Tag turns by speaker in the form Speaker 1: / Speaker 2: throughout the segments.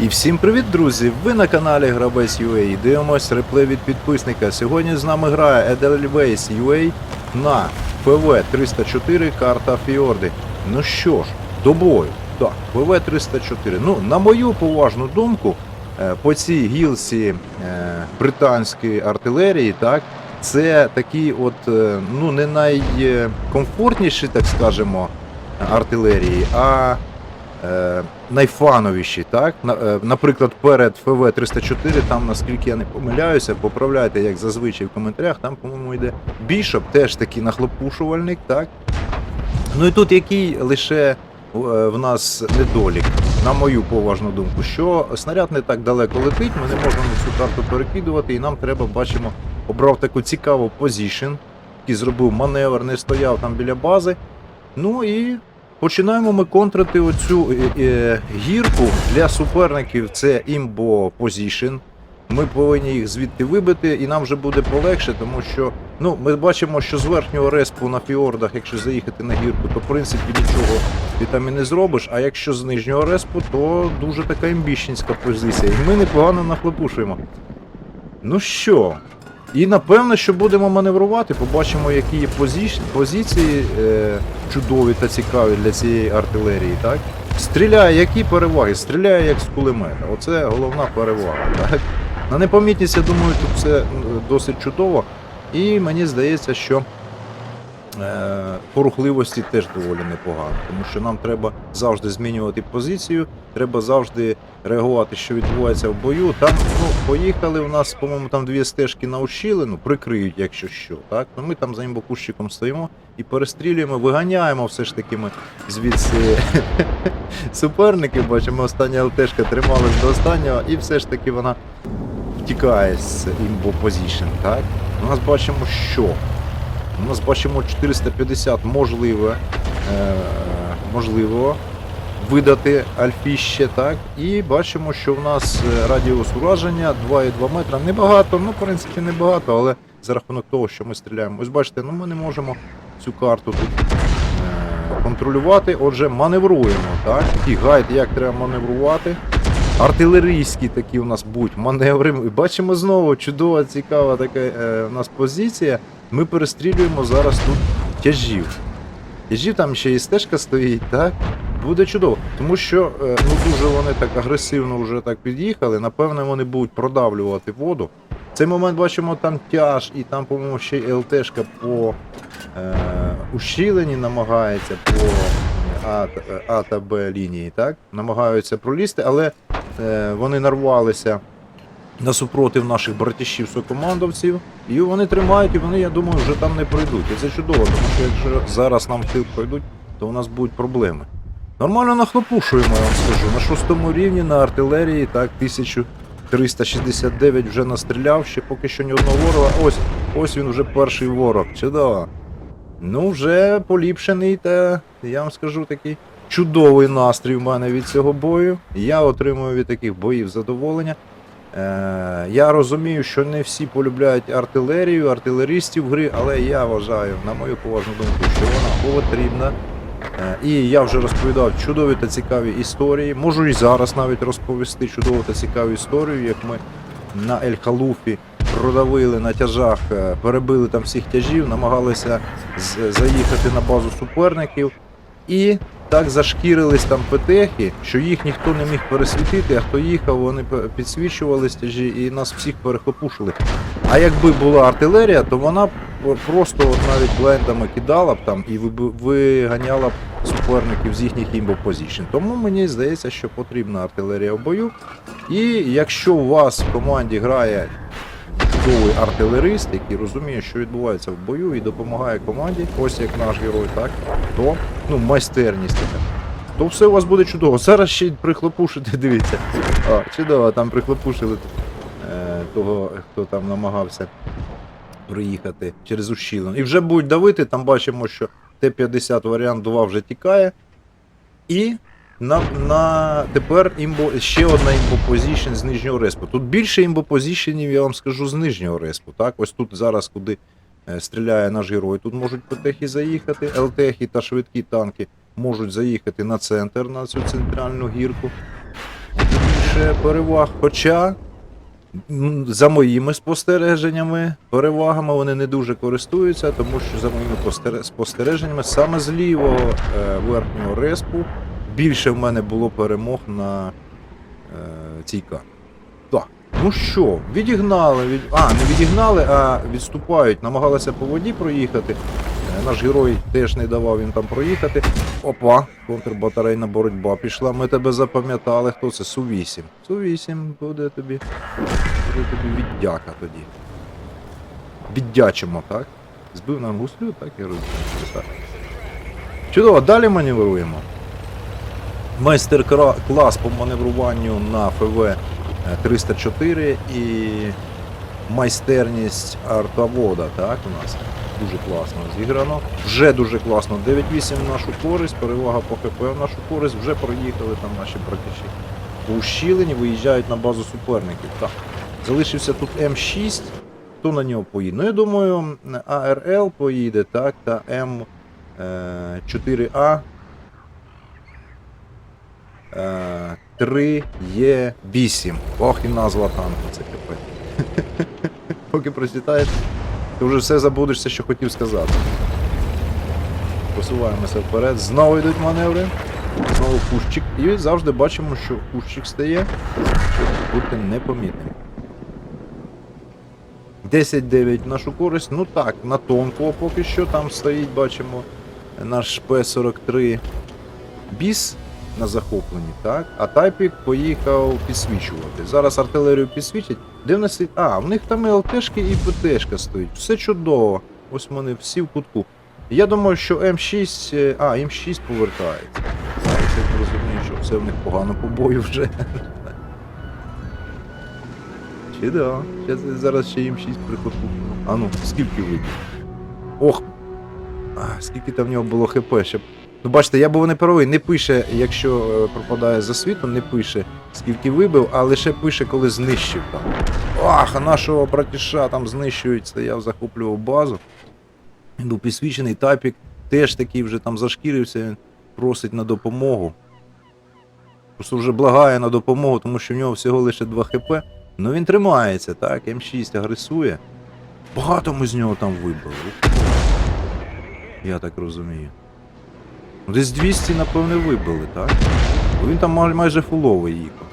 Speaker 1: І всім привіт, друзі! Ви на каналі Грабець UA і дивимось реплей від підписника. Сьогодні з нами грає Edelweiss UA на ПВ 304 карта Фіорди. Ну що ж, до бою. Так, ПВ 304. Ну, на мою поважну думку, е, по цій гілці е, британської артилерії, так, це такі от, е, ну, не найкомфортніші, так скажемо, артилерії, а е, найфановіші, так? Е, наприклад, перед ФВ 304, там, наскільки я не помиляюся, поправляйте, як зазвичай в коментарях, там, по-моєму, йде Бішоп, теж такий нахлопушувальник, так? Ну і тут який лише е, в нас недолік, на мою поважну думку, що снаряд не так далеко летить, ми не можемо цю карту перекидувати, і нам треба, бачимо, обрав таку цікаву позішн, який зробив маневр, не стояв там біля бази. Ну і Починаємо ми контрити оцю е, е, гірку для суперників. Це імбо позішн. Ми повинні їх звідти вибити, і нам вже буде полегше, тому що ну, ми бачимо, що з верхнього респу на фіордах, якщо заїхати на гірку, то в принципі нічого ти там і не зробиш. А якщо з нижнього респу, то дуже така імбіщенська позиція. І ми непогано нахлопушуємо. Ну що, і напевно, що будемо маневрувати, побачимо, які є позі... позиції е, чудові та цікаві для цієї артилерії. так? Стріляє, які переваги? Стріляє як з кулемета. Оце головна перевага. Так? На непомітність, я думаю, тут все досить чудово. І мені здається, що по рухливості теж доволі непогано, тому що нам треба завжди змінювати позицію, треба завжди реагувати, що відбувається в бою. Там ну, поїхали, у нас, по-моєму, там дві стежки на ущілину, прикриють, якщо що. Так? Ну, ми там за імбокущиком стоїмо і перестрілюємо, виганяємо все ж таки ми звідси суперників. Бачимо, остання ЛТшка трималась до останнього, і все ж таки вона втікає з імбо позішн. Так? У нас бачимо, що у нас бачимо 450 можливе, е, можливо видати альфіще, так? І бачимо, що в нас е, радіус ураження 2,2 метра. Небагато, ну, в принципі, небагато, але за рахунок того, що ми стріляємо. Ось бачите, ну ми не можемо цю карту тут е, контролювати. Отже, маневруємо, так? Такий гайд, як треба маневрувати. Артилерійські такі у нас будуть маневри. Бачимо знову чудова, цікава така е, у нас позиція. Ми перестрілюємо зараз тут тяжів. Тяжів там ще і стежка стоїть, так? Буде чудово. Тому що е, ну дуже вони так агресивно вже так під'їхали. Напевне, вони будуть продавлювати воду. В цей момент бачимо там тяж, і там, по-моєму, ще й ЛТшка по е, ущіленні намагається по А, та- а та Б лінії, так? Намагаються пролізти, але е, вони нарвалися на супротив наших братішів сокомандовців, і вони тримають, і вони, я думаю, вже там не пройдуть. І це чудово, тому що якщо зараз нам тил пройдуть, то у нас будуть проблеми. Нормально нахлопушуємо, я вам скажу. На шостому рівні на артилерії, так, 1369 вже настріляв, ще поки що ні одного ворога. Ось, ось він вже перший ворог. Чудово. Ну, вже поліпшений, та я вам скажу такий чудовий настрій в мене від цього бою. Я отримую від таких боїв задоволення. Е, я розумію, що не всі полюбляють артилерію, артилеристів гри, але я вважаю, на мою поважну думку, що вона потрібна. Е, і я вже розповідав чудові та цікаві історії. Можу і зараз навіть розповісти чудову та цікаву історію, як ми на Ель-Халуфі продавили на тяжах, е, перебили там всіх тяжів, намагалися заїхати на базу суперників. І так зашкірились там петехи, що їх ніхто не міг пересвітити, а хто їхав, вони пе- підсвічували і нас всіх перехлопушили. А якби була артилерія, то вона просто от навіть блендами кидала б там і виганяла б суперників з їхніх імбо-позішн. Тому мені здається, що потрібна артилерія в бою. І якщо у вас в команді грає чудовий артилерист, який розуміє, що відбувається в бою і допомагає команді, ось як наш герой, так, то ну, майстерність така. То все у вас буде чудово. Зараз ще й прихлопушити, дивіться. А, чудово, там прихлопушили е, того, хто там намагався проїхати через ущілину. І вже будуть давити, там бачимо, що Т-50 варіант 2 вже тікає. І на, на тепер імбо, ще одна імбопозішн з нижнього респу. Тут більше імбопозішнів, я вам скажу, з нижнього респу. Так? Ось тут зараз, куди е, стріляє наш герой, тут можуть ПТХи заїхати, ЛТХи та швидкі танки можуть заїхати на центр, на цю центральну гірку. Більше переваг. Хоча, за моїми спостереженнями, перевагами вони не дуже користуються, тому що за моїми спостереженнями, саме з лівого е, верхнього респу більше в мене було перемог на е, цій карті. Так, ну що, відігнали, від... а, не відігнали, а відступають, намагалися по воді проїхати. Е, Наш герой теж не давав їм там проїхати. Опа, контрбатарейна боротьба пішла. Ми тебе запам'ятали. Хто це? Су-8. Су-8 буде тобі. Буде тобі віддяка тоді. Віддячимо, так? Збив нам гуслю, так я розумію. Чудово, далі маневруємо. Майстер-клас по маневруванню на ФВ е, 304 і майстерність артовода, так, у нас дуже класно зіграно. Вже дуже класно. 9-8 в нашу користь, перевага по ХП в нашу користь, вже проїхали там наші братіші. По ущілені виїжджають на базу суперників. Так. Залишився тут М6. Хто на нього поїде? Ну, я думаю, АРЛ поїде, так, та М4А. 3Е8. Ох, і назва танку, це капець. Поки прочитаєш, ти вже все забудешся, що хотів сказати. Посуваємося вперед, знову йдуть маневри. Знову кущик. І завжди бачимо, що кущик стає, щоб бути непомітним. 10-9 в нашу користь. Ну так, на тонкого поки що там стоїть, бачимо наш П-43 біс на захопленні, так? А Тайпік поїхав підсвічувати. Зараз артилерію підсвічать. В нас. А, в них там і ЛТшки і ПТшка стоїть. Все чудово. Ось вони всі в кутку. Я думаю, що М6. е, А, М6 повертається. Зараз я розумію, що все в них погано по бою вже. Чи? Зараз ще М6 прихопу. А ну, скільки вибіг? Ох. А, скільки там в нього було ХП, щоб Ну, бачите, я був не правий, не пише, якщо е, пропадає за світом, не пише, скільки вибив, а лише пише, коли знищив там. Ах, нашого братіша там знищують, стояв, захоплював базу. Він був підсвічений тапік, теж такий вже там зашкірився, він просить на допомогу. Просто вже благає на допомогу, тому що в нього всього лише 2 хп. Ну він тримається, так, М6 агресує. Багато ми з нього там вибили. Я так розумію. Ну, Десь 200, напевне, вибили, так? Бо Він там майже фуловий їхав.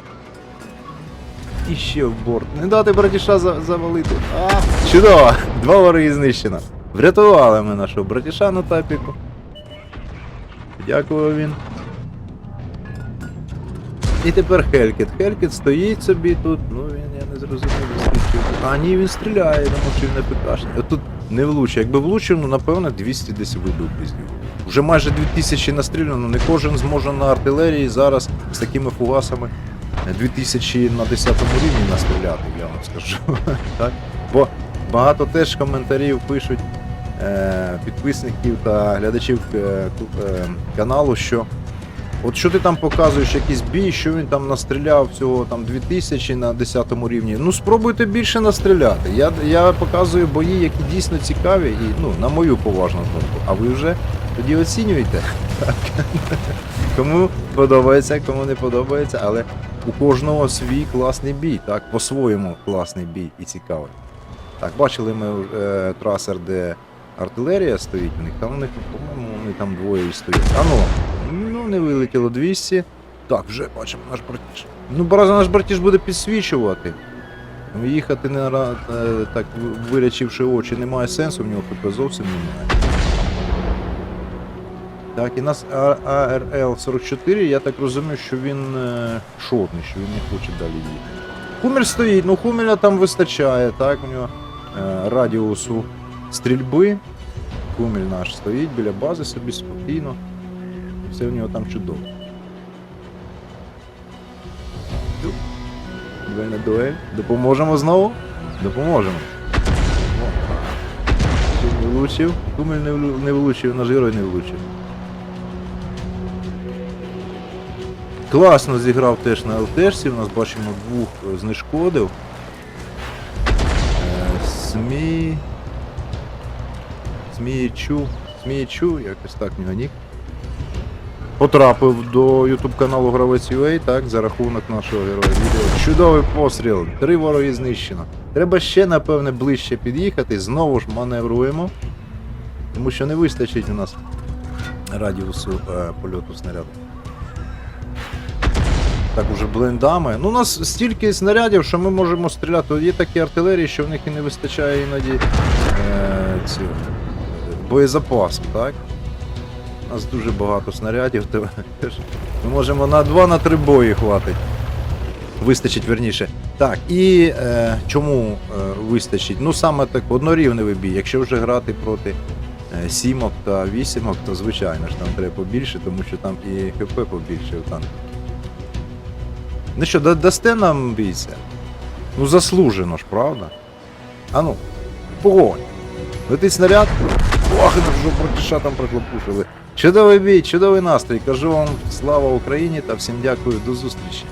Speaker 1: І ще в борт. Не дати братіша за- завалити. А, чудово! Два вороги знищено. Врятували ми нашого братіша на тапіку. Дякую він. І тепер Хелькет. Хелькет стоїть собі тут. Ну він я не зрозумів, звідки. А ні, він стріляє, тому що він не ПКшний. Тут не влучив. Якби влучив, ну напевно 200 десь вибив без нього. Вже майже 2000 настріляно, не кожен зможе на артилерії зараз з такими фугасами 2000 на 10 рівні настріляти, я вам скажу. так? Бо багато теж коментарів пишуть е, підписників та глядачів е, е, каналу, що от що ти там показуєш якийсь бій, що він там настріляв всього там 2000 на 10 рівні. Ну спробуйте більше настріляти. Я, я показую бої, які дійсно цікаві, і ну, на мою поважну думку. А ви вже тоді оцінюйте. Так. Кому подобається, кому не подобається, але у кожного свій класний бій, так, по-своєму класний бій і цікавий. Так, бачили ми е, трасер, де артилерія стоїть у них, там у них, по-моєму, вони там двоє і стоять. А ну, ну не вилетіло 200. Так, вже бачимо наш братіж. Ну, браза наш братіж буде підсвічувати. Ну, Їхати не е, так вирячивши очі, немає сенсу, в нього ХП зовсім немає. Так, і нас А- АРЛ 44, я так розумію, що він е, шотний, що він не хоче далі їхати. Хумель стоїть, ну Хумеля там вистачає, так, у нього е, радіусу стрільби. Хумель наш стоїть біля бази собі спокійно. Все в нього там чудово. Ду- Дуель. Допоможемо знову? Допоможемо. Не влучив. Хумель не, влучив, наш герой не влучив. Класно зіграв теж на ЛТшці, у нас бачимо двох е, знешкодив. Е, Смі. Смієчу. Смієчу, якось так нього нік. Потрапив до YouTube каналу Гравець UA, так, за рахунок нашого героя відео. Чудовий постріл, три вороги знищено. Треба ще, напевне, ближче під'їхати, знову ж маневруємо, тому що не вистачить у нас радіусу е, польоту снаряду. Так уже блиндами. Ну, у нас стільки снарядів, що ми можемо стріляти. Є такі артилерії, що в них і не вистачає іноді е, ці, е, боєзапасу, так? У нас дуже багато снарядів, ми можемо на 2-3 бої хватить. Вистачить верніше. Так, і е, чому е, вистачить? Ну саме так, однорівневий бій. Якщо вже грати проти е, сімок та вісімок, то звичайно ж там треба побільше, тому що там і ХП побільше у танку. Ну що, да- дасте нам бійця? Ну заслужено ж, правда? А ну, погонь. Летить снаряд. Ох, і вже там приклопушили. Чудовий бій, чудовий настрій. Кажу вам слава Україні та всім дякую, до зустрічі.